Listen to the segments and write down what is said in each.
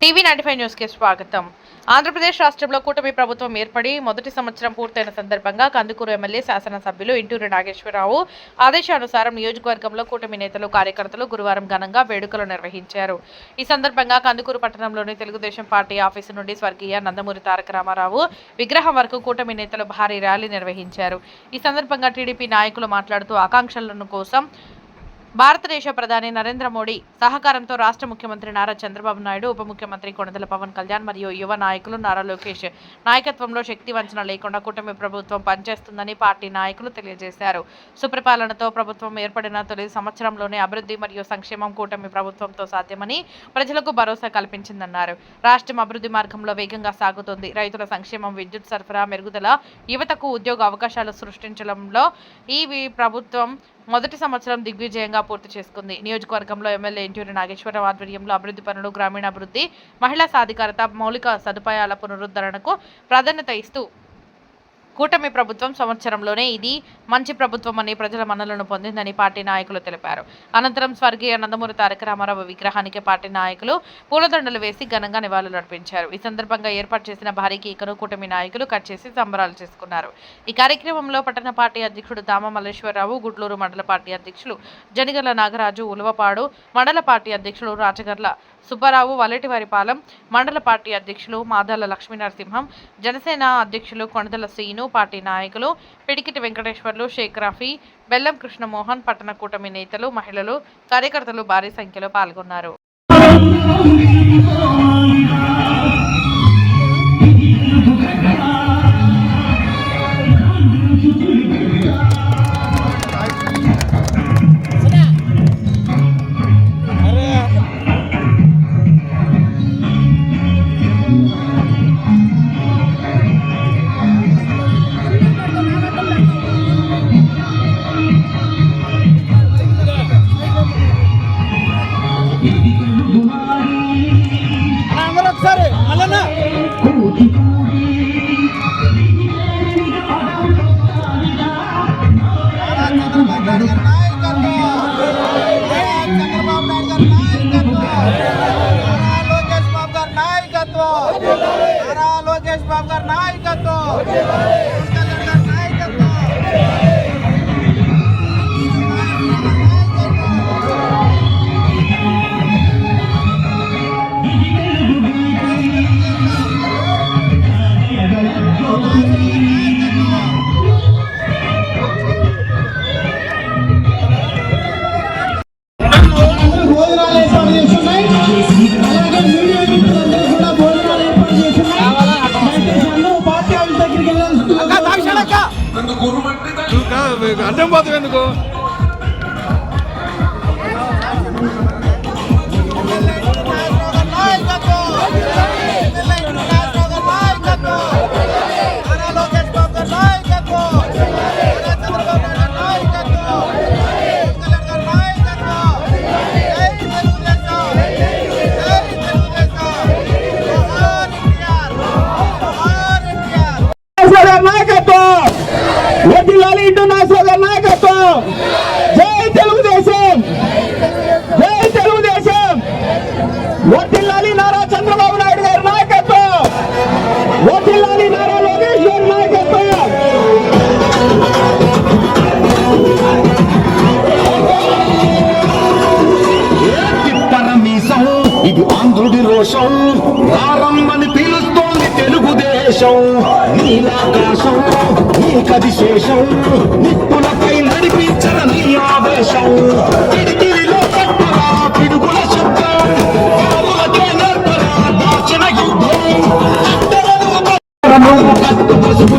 TV ninety five న్యూస్కి స్వాగతం. ఆంధ్రప్రదేశ్ రాష్ట్రంలో కూటమి ప్రభుత్వం ఏర్పడి మొదటి సంవత్సరం పూర్తయిన సందర్భంగా కందుకూరు ఎమ్మెల్యే శాసనసభ్యులు ఇంటూరు నాగేశ్వరరావు ఆదేశానుసారం నియోజకవర్గంలో కూటమి నేతలు కార్యకర్తలు గురువారం ఘనంగా వేడుకలు నిర్వహించారు. ఈ సందర్భంగా కందుకూరు పట్టణంలోని తెలుగుదేశం పార్టీ ఆఫీసు నుండి స్వర్గీయ నందమూరి తారక రామారావు విగ్రహం వరకు కూటమి నేతలు భారీ ర్యాలీ నిర్వహించారు. ఈ సందర్భంగా టీడీపీ నాయకులు మాట్లాడుతూ ఆకాంక్షలను కోసం భారతదేశ ప్రధాని నరేంద్ర మోడీ సహకారంతో రాష్ట్ర ముఖ్యమంత్రి నారా చంద్రబాబు నాయుడు ఉప ముఖ్యమంత్రి కొణిదెల పవన్ కళ్యాణ్ మరియు యువ నాయకులు నారా లోకేష్ నాయకత్వంలో శక్తి వంచన లేకుండా కూటమి ప్రభుత్వం పనిచేస్తుందని పార్టీ నాయకులు తెలియజేశారు. సుప్రపాలనతో ప్రభుత్వం ఏర్పడిన తొలి సంవత్సరంలోనే అభివృద్ధి మరియు సంక్షేమం కూటమి ప్రభుత్వంతో సాధ్యమని ప్రజలకు భరోసా కల్పించిందన్నారు. రాష్ట్రం అభివృద్ధి మార్గంలో వేగంగా సాగుతోంది. రైతుల సంక్షేమం విద్యుత్ సరఫరా మెరుగుదల యువతకు ఉద్యోగ అవకాశాలు సృష్టించడంలో ఈ ప్రభుత్వం మొదటి సంవత్సరం దిగ్విజయంగా పూర్తి చేసుకుంది. నియోజకవర్గంలో ఎమ్మెల్యే ఎంటూరి నాగేశ్వరరావు ఆధ్వర్యంలో అభివృద్ధి పనులు గ్రామీణాభివృద్ధి మహిళా సాధికారత మౌలిక సదుపాయాల పునరుద్ధరణకు ప్రాధాన్యత ఇస్తూ కూటమి ప్రభుత్వం సంవత్సరంలోనే ఇది మంచి ప్రభుత్వం అని ప్రజల మన్నలను పొందిందని పార్టీ నాయకులు తెలిపారు. అనంతరం స్వర్గీయ నందమూరి తారక రామారావు విగ్రహానికి పార్టీ నాయకులు పూలదండలు వేసి ఘనంగా నివాళులు అర్పించారు. ఈ సందర్భంగా ఏర్పాటు చేసిన భారీ కేకను కూటమి నాయకులు కట్ చేసి సంబరాలు చేసుకున్నారు. ఈ కార్యక్రమంలో పట్టణ పార్టీ అధ్యక్షుడు దామ మల్లేశ్వరరావు గుడ్లూరు మండల పార్టీ అధ్యక్షులు జనిగల నాగరాజు ఉలవపాడు మండల పార్టీ అధ్యక్షుడు రాచగర్ల సుబ్బారావు వల్లటివారిపాలెం మండల పార్టీ అధ్యక్షులు మాదాల లక్ష్మీనరసింహం జనసేన అధ్యక్షులు కొణదల శ్రీను పార్టీ నాయకులు పిడికిటి వెంకటేశ్వర్లు షేక్ రఫీ బెల్లం కృష్ణమోహన్ పట్టణ కూటమి నేతలు మహిళలు కార్యకర్తలు భారీ సంఖ్యలో పాల్గొన్నారు. నారా లోకేష్ బాబు గారి నాయకత్వం అడ్డం పోతాం ఎందుకు? తెలుగుదేశం నీలాకాశం నీ కది శేషం నిప్పులపై నడిపించర నీ ఆవేశం. పిడికిలిలో పిడుగుల శబ్దం దాచిన యుద్ధం. కట్టు పసుపు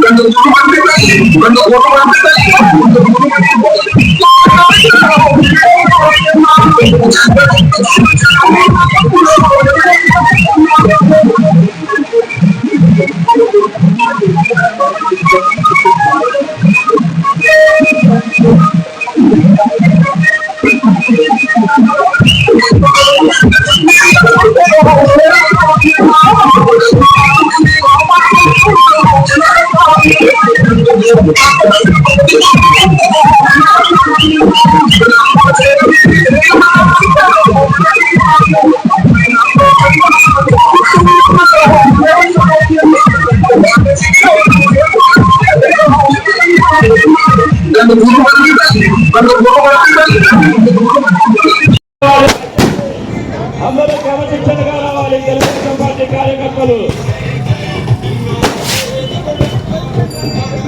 cuando tú no me cuando tú no me cuando tú no me అందరూ క్రమశిక్షణగా రావాలి తెలుగుదేశం పార్టీ కార్యకర్తలు.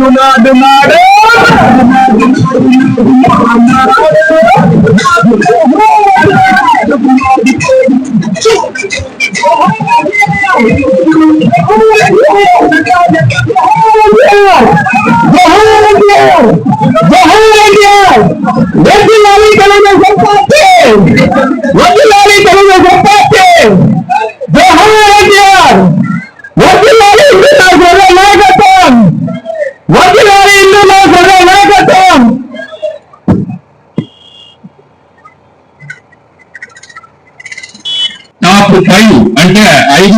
వైపు పోనీయండి నాడు నాడు వదిలాలి తెలుగుదేశం పార్టీ వదిలాలి తెలుగుదేశం పార్టీ జవహర్ ఎన్టీఆర్ వదిలాలి ఇల్లు నా సర్వ నాయకత్వం వదిలాలి ఇల్లు నా సర్వ నాయకత్వం టాప్ ఫైవ్ అంటే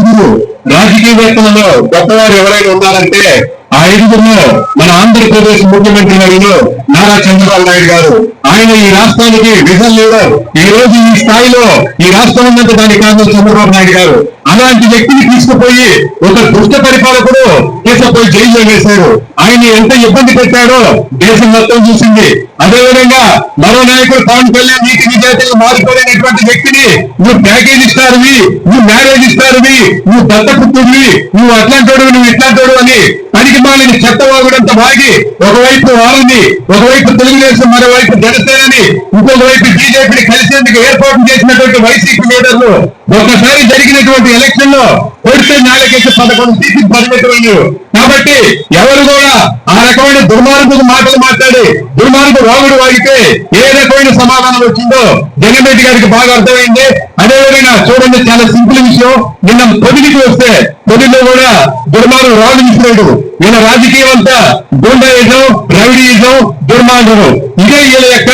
ఐదుగురు. రాజకీయవేత్తలలో గొప్పవారు ఎవరైనా ఉన్నారంటే ఆ ఐదుగురులో మన ఆంధ్రప్రదేశ్ ముఖ్యమంత్రి వర్యులు నారా చంద్రబాబు నాయుడు గారు. ఆయన ఈ రాష్ట్రానికి విజన్ లీడర్. ఈ రోజు ఈ స్థాయిలో ఈ రాష్ట్రం ఉన్నంత దానికి కారణం చంద్రబాబు నాయుడు గారు. అలాంటి వ్యక్తిని తీసుకుపోయి ఒక దుష్ట పరిపాలకుడు తీసుకుపోయి జైల్లో వేశారు ఆయన ఎంత ఇబ్బంది పెట్టాడో దేశం మొత్తం చూసింది. అదేవిధంగా మరో నాయకుడు పవన్ కళ్యాణ్ నీతి విజేతలు మారిపోలేనటువంటి వ్యక్తిని నువ్వు ప్యాకేజ్ ఇస్తారువి నువ్వు మ్యారేజ్ ఇస్తారువి నువ్వు దత్తపుత్రుడివి నువ్వు అట్లాంటోడు నువ్వు ఇట్లాంటోడు అని పనికి మాలిని చెత్త వాగుడంత వాగి ఒకవైపు వాళ్ళని ఒకవైపు తెలుగుదేశం మరోవైపు జనసేనని ఇంకొక వైపు బీజేపీని కలిసేందుకు ఏర్పాటు చేసినటువంటి వైసీపీ లీడర్లు ఒకసారి జరిగినటువంటి ఎలక్షన్లో కొడితే నాలుగేసి పదకొండు సీట్లు పరిమితులు కాబట్టి ఎవరు కూడా ఆ రకమైన దుర్మార్గపు మాటలు మాట్లాడి దుర్మార్గ వాగుడు వాగితే ఏ రకమైన సమాధానం వచ్చిందో జగన్రెడ్డి గారికి బాగా అర్థమైంది. అదేవిధంగా చూడండి చాలా సింపుల్ విషయం. నిన్న పొదిలికి వస్తే పొదిలో కూడా దుర్మార్గం రాడు విసిరాడు వీళ్ళ రాజకీయం అంతా గుండాయిజం రౌడీయిజం దుర్మార్గం ఇదే వీళ్ళ యొక్క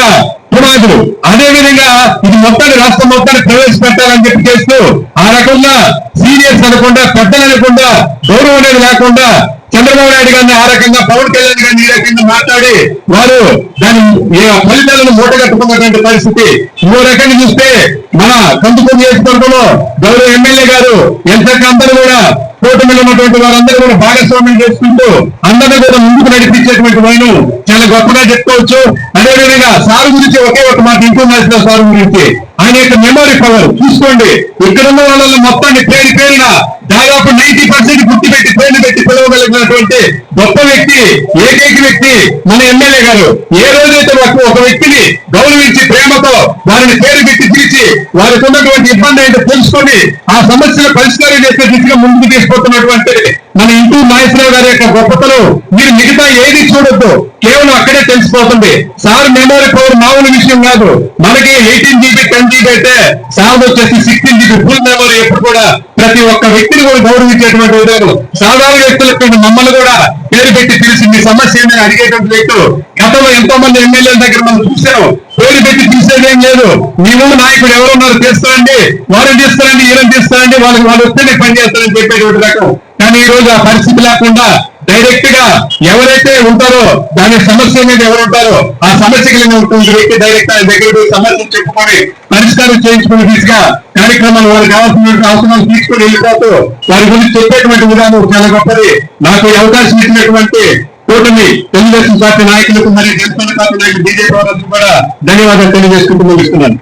పునాదులు అదే విధంగా ఇది మొత్తాన్ని రాష్ట్రం మొత్తాన్ని ప్రవేశపెట్టాలని చెప్పి చేస్తూ ఆ రకంగా సీనియర్స్ అనకుండా పెద్దలు అనకుండా గౌరవం అనేది లేకుండా చంద్రబాబు నాయుడు గారిని ఆ రకంగా పవన్ కళ్యాణ్ గారిని ఈ రకంగా మాట్లాడి వారు దాని ఈ ఫలితాలను మూటగట్టుకున్నటువంటి పరిస్థితి. ఇంకో రకంగా చూస్తే మన కందుకూరు నియోజకవర్గంలో గౌరవ ఎమ్మెల్యే గారు ఎంత కంపెనీ కూడా కూటమిలో ఉన్నటువంటి వారందరూ కూడా భాగస్వామ్యం చేసుకుంటూ అందరినీ కూడా ముందుకు నడిపించేటువంటి వైను చాలా గొప్పగా చెప్పుకోవచ్చు. అదేవిధంగా సార్ గురించి ఒకే ఒక మాట ఇంటర్నేషనల్ సార్ గురించి. ఆయన యొక్క మెమరీ పవర్ చూసుకోండి. ఇక్కడ ఉన్న వాళ్ళని మొత్తాన్ని పేరు పేరున దాదాపు నైన్టీ పర్సెంట్ గుర్తు పెట్టి పేర్లు పెట్టి పిలవగలిగినటువంటి గొప్ప వ్యక్తి ఏకైక వ్యక్తి మన ఎమ్మెల్యే గారు. ఏ రోజైతే ఒక ఒక వ్యక్తిని గౌరవించి ప్రేమతో వారిని పేరు పెట్టి పిలిచి వారికి ఉన్నటువంటి ఇబ్బంది అయితే తెలుసుకొని ఆ సమస్యను పరిష్కారం చేసే దిశగా ముందుకు తీసుకొస్తున్నటువంటి మన ఇంటూ నాగేశ్వరరావు గారి యొక్క గొప్పతలు మీరు మిగతా ఏది చూడొద్దు. కేవలం అక్కడే తెలిసిపోతుంది. సార్ మెమోరీ పవర్ మామూలు విషయం కాదు. మనకి ఎయిటీన్ జీబీ టెన్ జీబీ అయితే సార్ వచ్చేసి సిక్స్టీన్ జీబీ ఫుల్ మెమోరీ ఎప్పుడు కూడా ప్రతి ఒక్క వ్యక్తిని కూడా గౌరవించేటువంటి విధానం సాధారణ వ్యక్తులకు మమ్మల్ని కూడా పేరు పెట్టి పిలిచి మీ సమస్య ఏమైనా అడిగేటువంటి వ్యక్తులు. గతంలో ఎంతో మంది ఎమ్మెల్యేల దగ్గర మనం చూసాం పేరు పెట్టి పిలిచేది ఏం లేదు. మీ ఊరు నాయకుడు ఎవరున్నారు తీస్తారండి వారిని తీస్తారండి ఈయన తీస్తారండి వాళ్ళకి వాళ్ళు వస్తేనే పనిచేస్తారని చెప్పేటువంటి రకం. కానీ ఈ రోజు ఆ పరిస్థితి లేకుండా డైరెక్ట్గా ఎవరైతే ఉంటారో దాని సమస్య మీద ఎవరు ఉంటారో ఆ సమస్య కలిగిన ఉంటుంది వ్యక్తి డైరెక్ట్ ఆయన దగ్గర పోయి సమస్య చెప్పుకొని పరిష్కారం చేయించుకునే దిశగా కార్యక్రమాలు వారికి కావాల్సిన అవసరాలు తీసుకుని వెళ్ళిపోతూ వారి గురించి చెప్పేటువంటి విధానం చాలా గొప్పది. నాకు అవకాశం ఇచ్చినటువంటి కూటమి తెలుగుదేశం పార్టీ నాయకులకు మరియు జనసేన పార్టీ నాయకులు బీజేపీ వారికి కూడా ధన్యవాదాలు తెలియజేసుకుంటూ ముగిస్తున్నాను.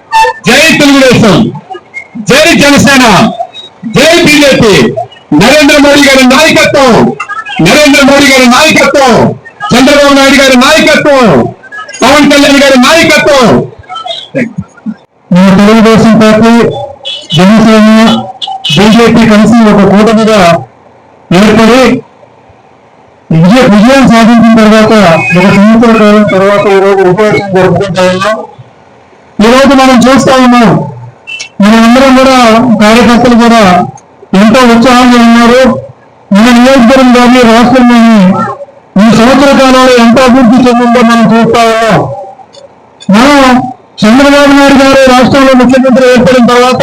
జై తెలుగుదేశం! జై జనసేన! జై బీజేపీ! నరేంద్ర మోడీ గారి నాయకత్వం! నరేంద్ర మోడీ గారి నాయకత్వం! చంద్రబాబు నాయుడు గారి నాయకత్వం! పవన్ కళ్యాణ్ గారి నాయకత్వం! మన తెలుగుదేశం పార్టీ జనసేన బీజేపీ కలిసి ఒక కూటమిగా ఏర్పడి విజయ విజయం సాధించిన తర్వాత ఒక సంవత్సర కాలం తర్వాత ఈరోజు ఉపవాసం జరుపుకుంటా ఉన్నాం. ఈరోజు మనం చూస్తా ఉన్నాం. మనందరం కూడా కార్యకర్తలు కూడా ఎంతో ఉత్సాహంగా ఉన్నారు. మన నియోజకవర్గం కానీ రాష్ట్రం కానీ ఈ సంవత్సర కాలంలో ఎంత అభివృద్ధి చెందిందో మనం చూస్తా ఉన్నాం. మనం చంద్రబాబు నాయుడు గారు రాష్ట్రంలో ముఖ్యమంత్రి ఏర్పడిన తర్వాత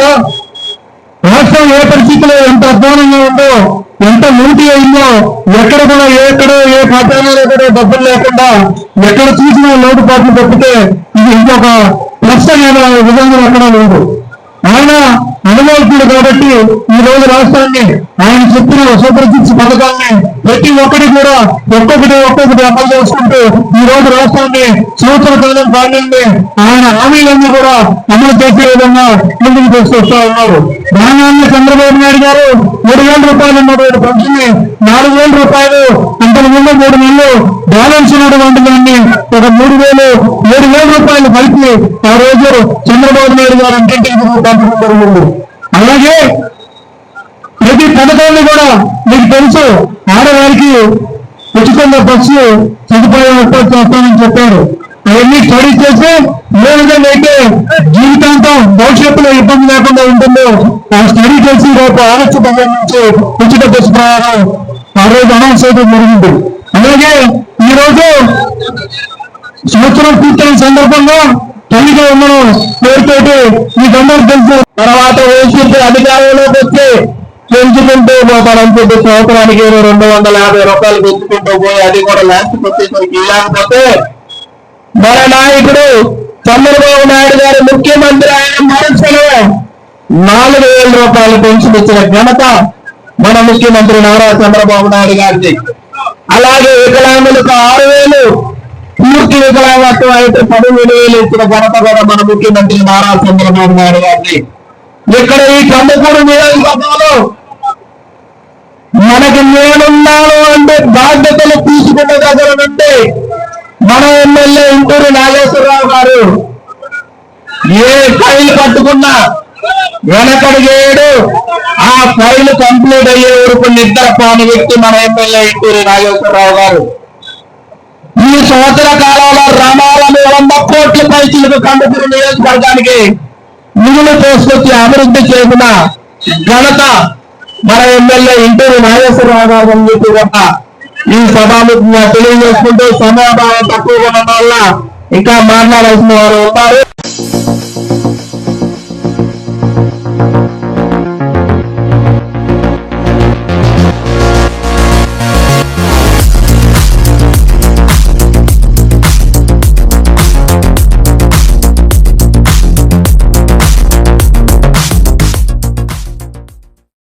రాష్ట్రం ఏ పరిస్థితిలో ఎంత అధ్వానంగా ఉందో ఎంత లూటి అయిందో ఎక్కడ కూడా ఎక్కడో ఏ పాఠాలు ఎక్కడో డబ్బులు లేకుండా ఎక్కడ చూసినా లోటుపాట్లు తప్పితే ఇది ఇంకొక ప్రశ్న విధంగా ఎక్కడ ఎక్కడా లేదు. ఆయన అనుభవజ్ఞుడు కాబట్టి ఈ రోజు రాష్ట్రాన్ని ఆయన చెప్పిన సూపర్జిట్స్ పథకాన్ని ప్రతి ఒక్కటి కూడా ఒక్కొక్కటి ఒక్కొక్కటి అమలు చేసుకుంటూ ఈ రోజు రాష్ట్రాన్ని సంవత్సర కాలం పాలనని ఆయన హామీలన్నీ కూడా అమలు చేసే విధంగా ముందుకు తీసుకొస్తా ఉన్నారు. దాని చంద్రబాబు నాయుడు గారు మూడు వేల రూపాయలు పెన్షన్ నాలుగు వేల రూపాయలు అంతకు ముందు మూడు నెలలు బ్యాలెన్స్ ఉన్నటువంటి దాన్ని ఒక మూడు వేలు ఏడు వేల రూపాయలు కలిపి ఆ రోజు చంద్రబాబు నాయుడు గారు ఇంటింటికి పంపడం జరిగింది. అలాగే ప్రతి పథకాన్ని కూడా మీకు తెలుసు ఆడవారికి ఉచితంగా బస్సు సదుపాయం ఏర్పాటు చేస్తామని చెప్పారు. అవన్నీ స్టడీ చేస్తే ఏ విధంగా అయితే జీవితాంతం భవిష్యత్తులో ఇబ్బంది లేకుండా ఉంటుందో ఆ స్టడీ చేసి రేపు ఆగస్టు పదిహేను నుంచి ఉచిత బస్సు ప్రయాణం ఆ రోజు అనౌన్స్ అయితే జరిగింది. అలాగే ఈ రోజు సంవత్సరం పూర్తయిన సందర్భంగా తల్లిగా ఉండడం పేరుతోటి మీకందరూ తెలుసు తర్వాత వైసీపీ అధికారంలోకి వచ్చి పెంచుకుంటూ పోతారని చెప్పి సంవత్సరానికి రెండు వందల యాభై రూపాయలు పెంచుకుంటూ పోయి అది కూడా లాస్ట్ వచ్చేసరికి ఇవ్వకపోతే మన నాయకుడు చంద్రబాబు నాయుడు గారు ముఖ్యమంత్రి ఆయన మనసులో నాలుగు వేల రూపాయలు పెన్షన్ ఇచ్చిన ఘనత మన ముఖ్యమంత్రి నారా చంద్రబాబు నాయుడు గారిది. అలాగే వికలాంగులకు ఆరు వేలు పూర్తి వికలాంగత్వం అయితే పదిహేను వేలు ఇచ్చిన ఘనత కూడా మన ముఖ్యమంత్రి నారా చంద్రబాబు నాయుడు గారిది. ఇక్కడ ఈ కందుకూరు నియోజకవర్గంలో మనకి నేనున్నాను అంటే బాధ్యతలు తీసుకున్న దగ్గర నుండి మన ఎమ్మెల్యే ఇంటూరు నాగేశ్వరరావు గారు ఏ ఫైల్ పట్టుకున్నా వెనకడిగేడు ఆ ఫైల్ కంప్లీట్ అయ్యే వరకు నిద్రపోని వ్యక్తి మన ఎమ్మెల్యే ఇంటూరు నాగేశ్వరరావు గారు. ఈ సంవత్సర కాలంలో రామాలని వంద కోట్ల పైసలకు కందుకూరు నియోజకవర్గానికి నిధులు తీసుకొచ్చి అభివృద్ధి చేసిన ఘనత మన ఎమ్మెల్యే ఇంటూరు నాగేశ్వరరావు గారు అని చెప్పి ఈ సభాముఖంగా తెలియజేసుకుంటూ సమయాభావం తక్కువగా ఉన్న వల్ల ఇంకా మాట్లాడాల్సిన వారు ఉన్నారు.